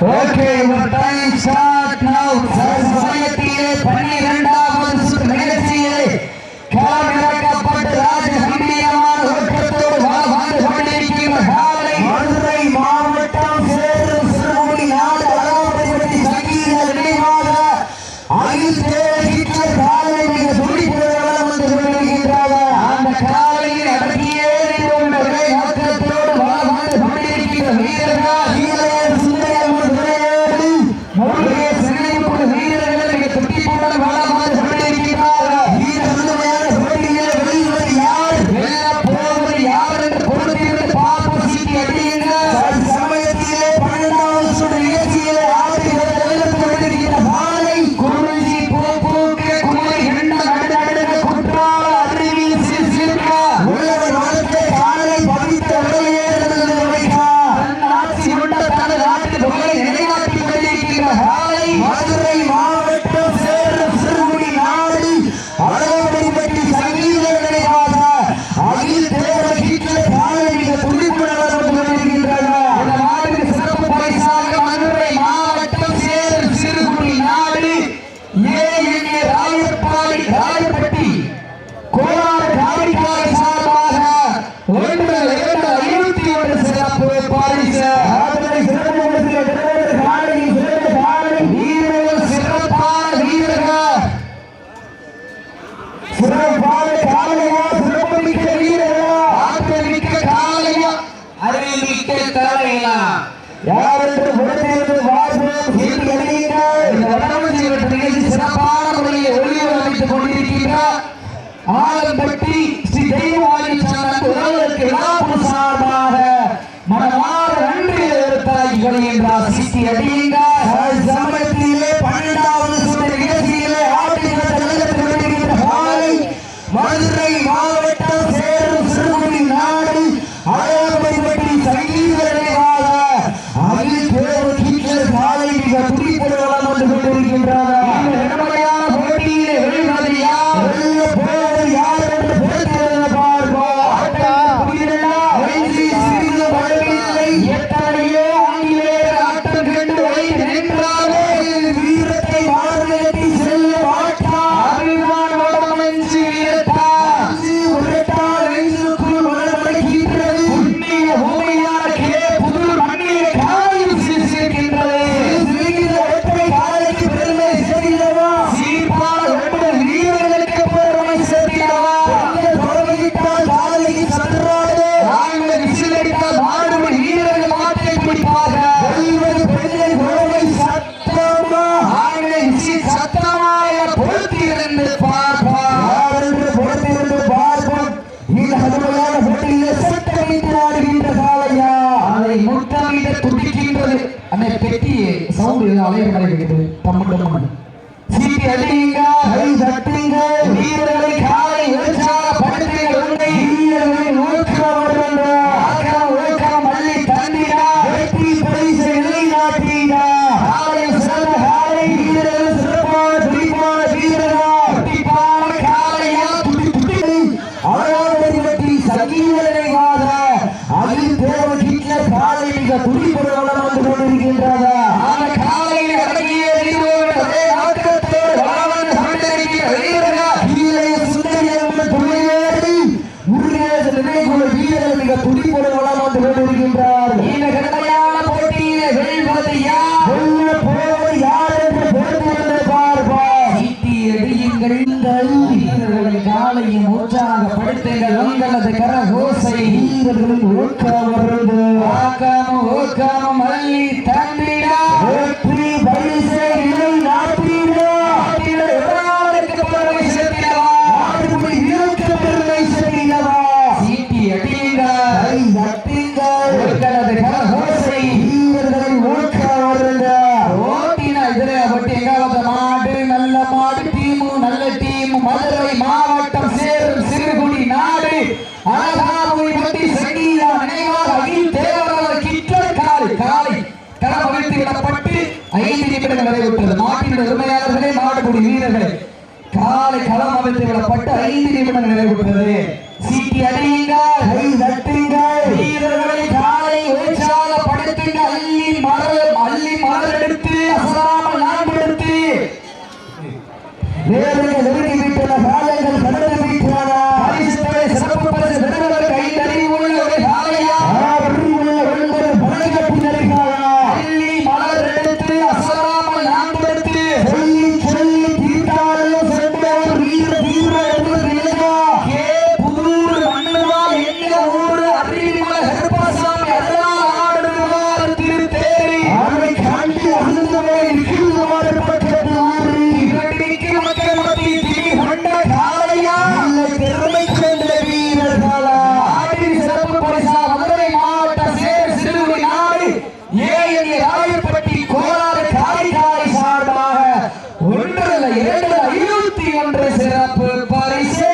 Okay time start now சொசைட்டியில் பன்னிரண்டாம் சத்தமாக பொருத்தியிருந்து பார்ப்பான் பொருத்தியிருந்து பார்ப்பான் இந்த கடுமையான போட்டியிலே சத்தமிட்டு ஆடுகின்ற காலையா அதை முத்தாமிட துடிக்கின்றது அந்த பெட்டி சவுண்ட் அலைய கிடைக்கிறது தம்மு தம்மு எழுந்தல் காலையும் உற்சாகப்படுத்துங்கள் உங்களது கரகோசை வீரர்களின் ஊக்கம் வருது. ஆக்காம ஊக்கம் மல்லி கைது நிறுவனம் நிறைவு பெற்றது சீட்டி அடியுங்கள் பெருமைக்கு வீரர்கள? ஆட்டின் சிறப்பு கோளாறு காரிகாரி சார்பாக ஒன்றில் இரண்டு ஐநூத்தி ஒன்று சிறப்பு பரிசு.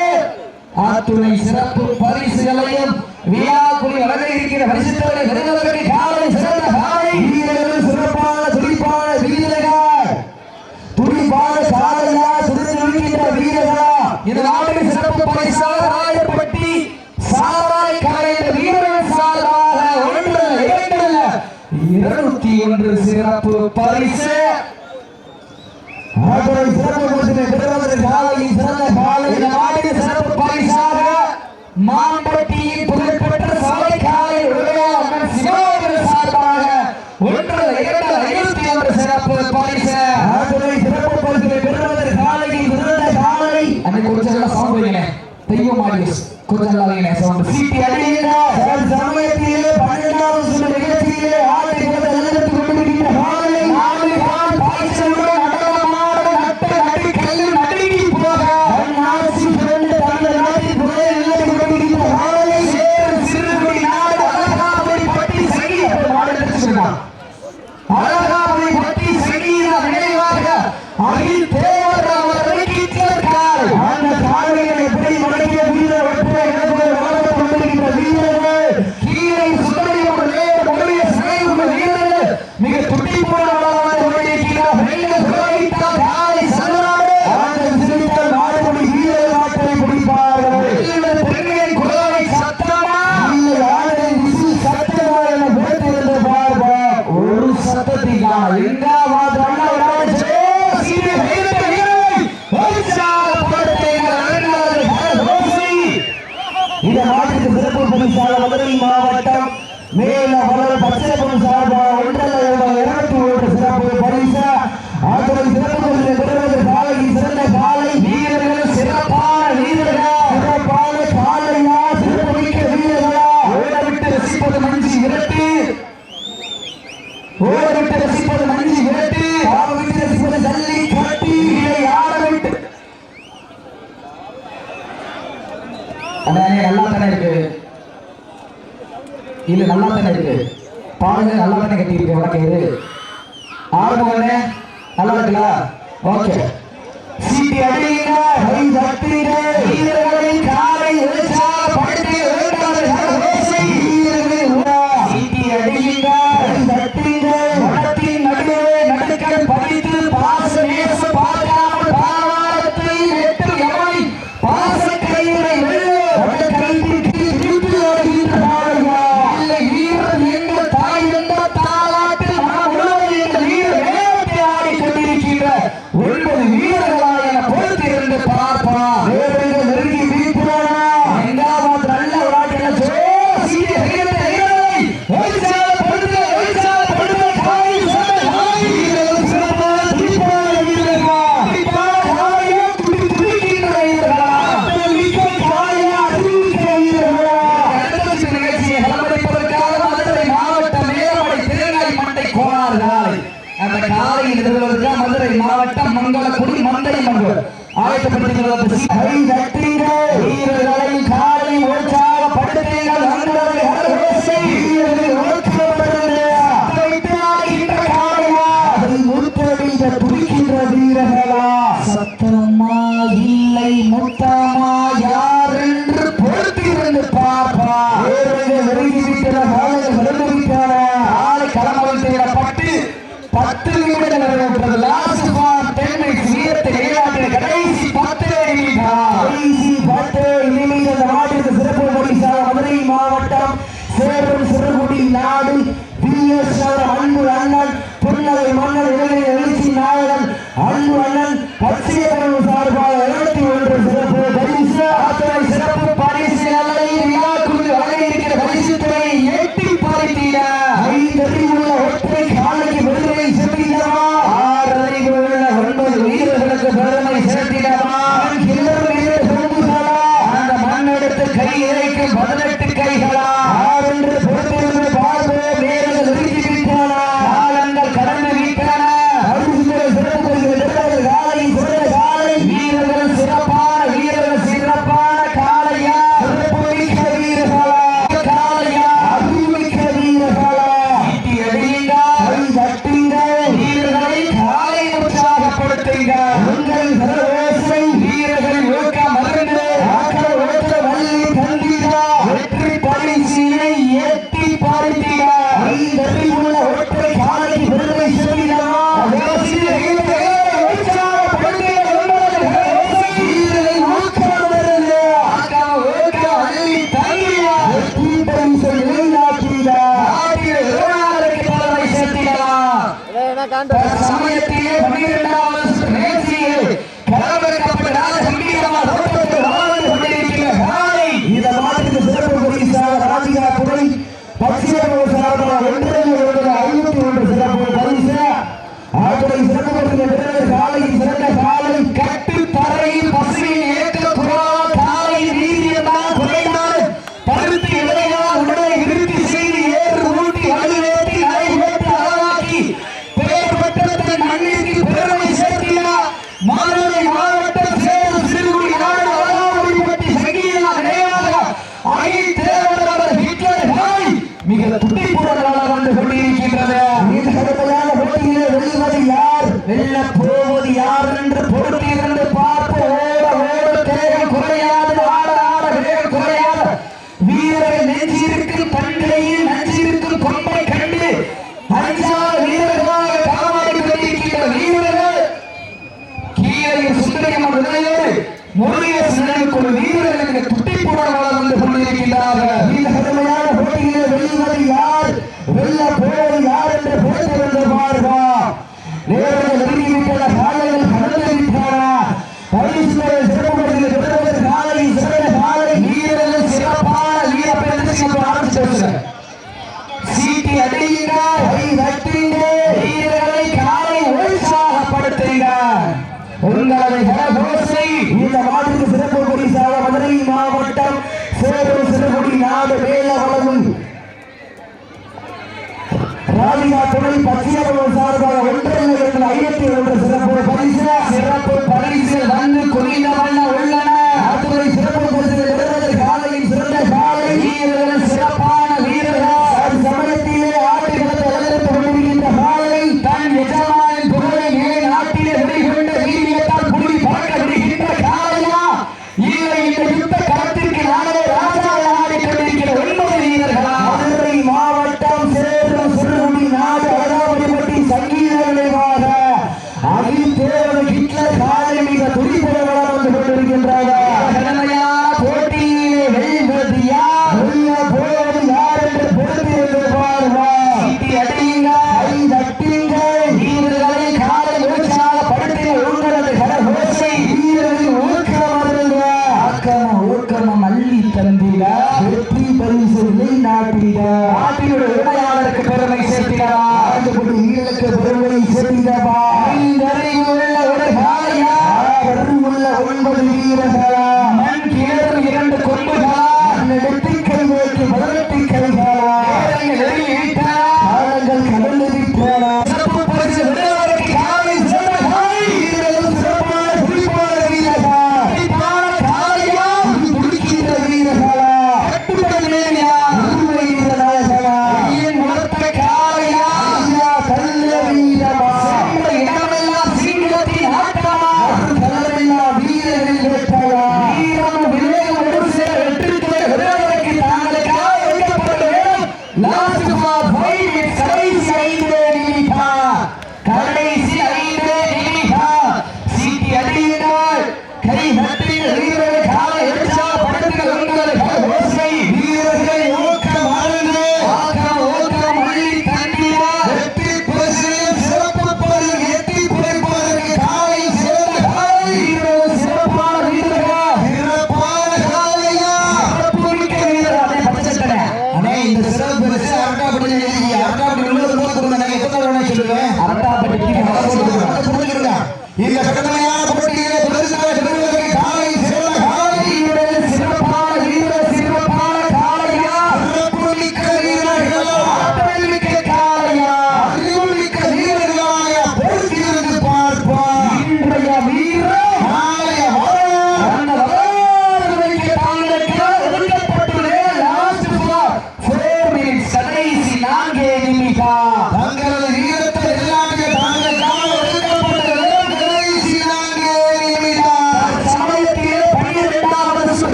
ஆத்துணை சிறப்பு இன்று சிறப்பு பரிசு. ஆட்டோவை சிறப்பு பரிசினை பெறுவதற்கு காலையில் சிறந்த காலை. நாடு சிறப்பு பரிசாக மாம்பட்டியின் புகழ்பெற்ற சாலை காலை உருளையாளர் சிவாவின் சார்பாக ஒன்று இரண்டு ஐநூத்தி ஒன்று சிறப்பு பரிசு. ஆட்டோவை சிறப்பு பரிசினை பெறுவதற்கு காலையில் சிறந்த காலை. அன்னைக்கு ஒரு சில சவுண்ட் வைங்க தெய்வம் ஆடியஸ் கொஞ்சம் நல்லா சவுண்ட். சீட்டி அடிங்க சமயத்தில் மாவட்டம் மேல வளர் பச்சைப்பூர் சார்பாக இது நல்லா தானே இருக்கு? பாருங்க நல்லா தானே கட்டிருக்கு வடக்கேது ஆரம்பம் நல்லா இருக்குல்ல ஓகே சிபி அடிங்க கை சக்திரே வீரர்களின் காலை போட்டியில் எதிர்கொள்வதற்கு மதுரை மாவட்டம் மங்களக்குடி மந்தை மங்கூர். ஆயத்தப்படுத்திக் और समय दिए भगीरदास भेजिए भगवत कपड़ा விநாயகர் முருகைய சிந்தனைக்கு ஒரு வீரர்களுக்கு துட்டை போடாமல் வந்து கொண்டிருக்கின்றார்கள். இந்த கடுமையான போட்டியிலே வெளிவரை யார்? வெல்ல போவது யார்? என்று சிறப்பு பரிசாக மதுரை மாவட்டம். சேவை சிறுகுடி நாடு வேல வளரும் ராதிகா துணை பச்சியவர்கள் சார்பாக ஒன்று சிறப்பு பரிசு. சிறப்பு பரிசு வந்து குறைந்தவல்ல